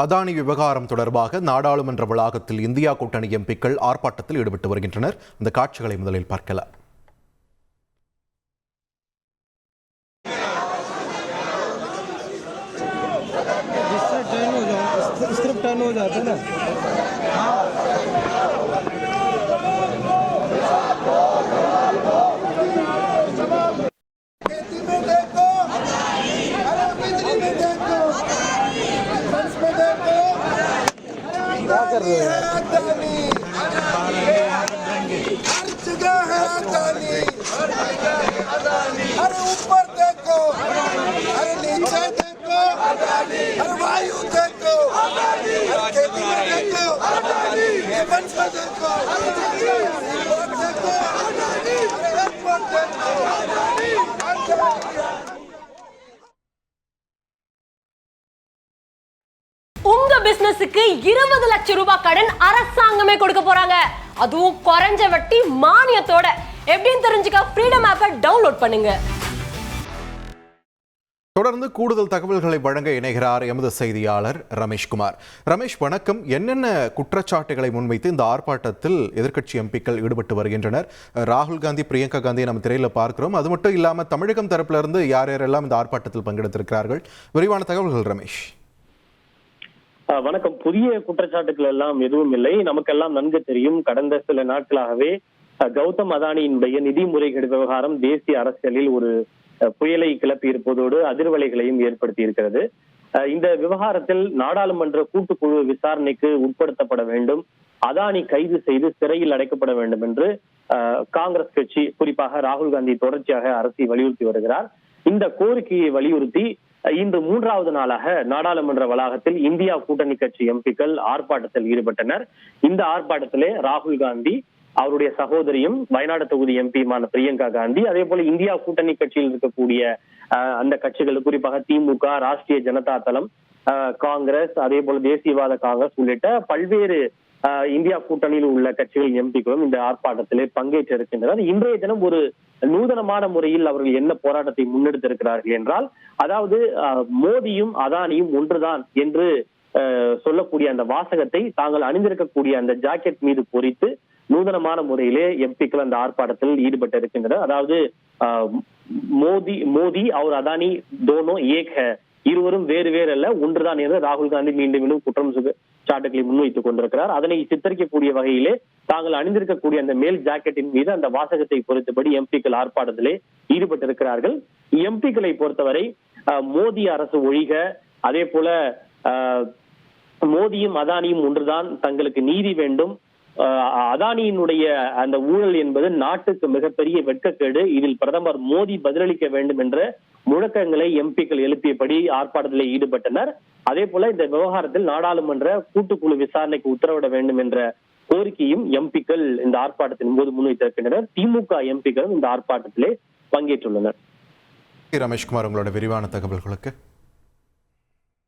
அதானி விவகாரம் தொடர்பாக நாடாளுமன்ற வளாகத்தில் இந்தியா கூட்டணி எம்பிக்கள் ஆர்ப்பாட்டத்தில் ஈடுபட்டு வருகின்றனர் இந்த காட்சிகளை முதலில் பார்க்கலாம் जिससे टर्न हो जाओ इस तरफ टर्न हो जाता है ना कर रहे हो। हर ऊपर देखो हर नीचे देखो हर वायु देखो हर खेती में देखो जीवन को देखो। பிசினஸுக்கு இருபது லட்சம் ரூபாய் கடன் அரசாங்கமே கொடுக்க போறாங்க. அதுவும் குறைஞ்ச வட்டி மானியத்தோட. எப்படின்னு தெரிஞ்சுக்க ஃப்ரீடம் ஆப்பை டவுன்லோட் பண்ணுங்க. தொடர்ந்து கூடுதல் தகவல்களை வழங்க இணைகிறார் எமது செய்தியாளர் ரமேஷ்குமார் ரமேஷ் வணக்கம். என்னென்ன குற்றச்சாட்டுகளை முன்வைத்து இந்த ஆர்ப்பாட்டத்தில் எதிர்க்கட்சி எம்பிக்கள் ஈடுபட்டு வருகின்றனர்? ராகுல் காந்தி பிரியங்கா காந்தியை நம்ம திரையில பார்க்கிறோம். அது மட்டும் இல்லாம தமிழகம் தரப்புல இருந்து யார் யாரெல்லாம் இந்த ஆர்ப்பாட்டத்தில் பங்கெடுத்திருக்கிறார்கள்? விரிவான தகவல்கள் ரமேஷ். வணக்கம். புதிய குற்றச்சாட்டுகள் எல்லாம் எதுவும் இல்லை. நமக்கெல்லாம் நன்கு தெரியும். கடந்த சில நாட்களாகவே கௌதம் அதானியினுடைய நிதி முறைகேடு விவகாரம் தேசிய அரசியலில் ஒரு புயலை கிளப்பி இருப்பதோடு அதிர்வலைகளையும் ஏற்படுத்தி இருக்கிறது. இந்த விவகாரத்தில் நாடாளுமன்ற கூட்டுக்குழு விசாரணைக்கு உட்படுத்தப்பட வேண்டும். அதானி கைது செய்து சிறையில் அடைக்கப்பட வேண்டும் என்று காங்கிரஸ் கட்சி குறிப்பாக ராகுல் காந்தி தொடர்ச்சியாக அரசை வலியுறுத்தி வருகிறார். இந்த கோரிக்கையை வலியுறுத்தி இன்று மூன்றாவது நாளாக நாடாளுமன்ற வளாகத்தில் இந்தியா கூட்டணி கட்சி எம்பிக்கள் ஆர்ப்பாட்டத்தில் ஈடுபட்டனர். இந்த ஆர்ப்பாட்டத்திலே ராகுல் காந்தி அவருடைய சகோதரியும் வயநாடு தொகுதி எம்பியுமான பிரியங்கா காந்தி அதே போல இந்தியா கூட்டணி கட்சியில் இருக்கக்கூடிய அந்த கட்சிகள் குறிப்பாக திமுக ராஷ்டிரிய ஜனதா தளம் காங்கிரஸ் அதே போல தேசியவாத காங்கிரஸ் உள்ளிட்ட பல்வேறு இந்தியா கூட்டணியில் உள்ள கட்சிகள் எம்பிக்களும் இந்த ஆர்ப்பாட்டத்திலே பங்கேற்று இருக்கின்றனர் இன்றைய தினம் ஒரு நூதனமான முறையில் அவர்கள் என்ன போராட்டத்தை முன்னெடுத்திருக்கிறார்கள் என்றால் அதாவது அஹ், மோடியும் அதானியும் ஒன்றுதான் என்று சொல்லக்கூடிய அந்த வாசகத்தை தாங்கள் அணிந்திருக்கக்கூடிய அந்த ஜாக்கெட் மீது பொறித்து நூதனமான முறையிலே எம்பிக்கள் அந்த ஆர்ப்பாட்டத்தில் ஈடுபட்டு இருக்கின்றனர் அதாவது மோதி மோதி அவர் அதானி தோனோ ஏக் இருவரும் வேறு வேறு அல்ல ஒன்றுதான் என்று ராகுல் காந்தி மீண்டும் மீண்டும் குற்றம் சாட்டுகளை முன்வைத்துக் கொண்டிருக்கிறார். அதனை சித்தரிக்கக்கூடிய வகையிலே தாங்கள் அணிந்திருக்கக்கூடிய அந்த மேல் ஜாக்கெட்டின் மீது அந்த வாசகத்தை பொறுத்தபடி எம்பிக்கள் ஆர்ப்பாட்டத்திலே ஈடுபட்டிருக்கிறார்கள். எம்பிக்களை பொறுத்தவரை அஹ், மோடி அரசு ஒழிக அதே போல அஹ், மோடியும் அதானியும் ஒன்றுதான் தங்களுக்கு நீதி வேண்டும். அதானியினுடைய அந்த ஊழல் என்பது நாட்டுக்கு மிகப்பெரிய வெட்கக்கேடு. இதில் பிரதமர் மோடி பதிலளிக்க வேண்டும் என்ற முழக்கங்களை எம்பிக்கள் எழுப்பியபடி ஆர்ப்பாட்டத்தில் ஈடுபட்டனர். அதே போல இந்த விவகாரத்தில் நாடாளுமன்ற கூட்டுக்குழு விசாரணைக்கு உத்தரவிட வேண்டும் என்ற கோரிக்கையும் எம்பிக்கள் இந்த ஆர்ப்பாட்டத்தின் போது முன்வைத்திருக்கின்றனர். திமுக எம்பிக்களும் இந்த ஆர்ப்பாட்டத்திலே பங்கேற்றுள்ளனர். ரமேஷ்குமார் உங்களோட விரிவான தகவல்களுக்கு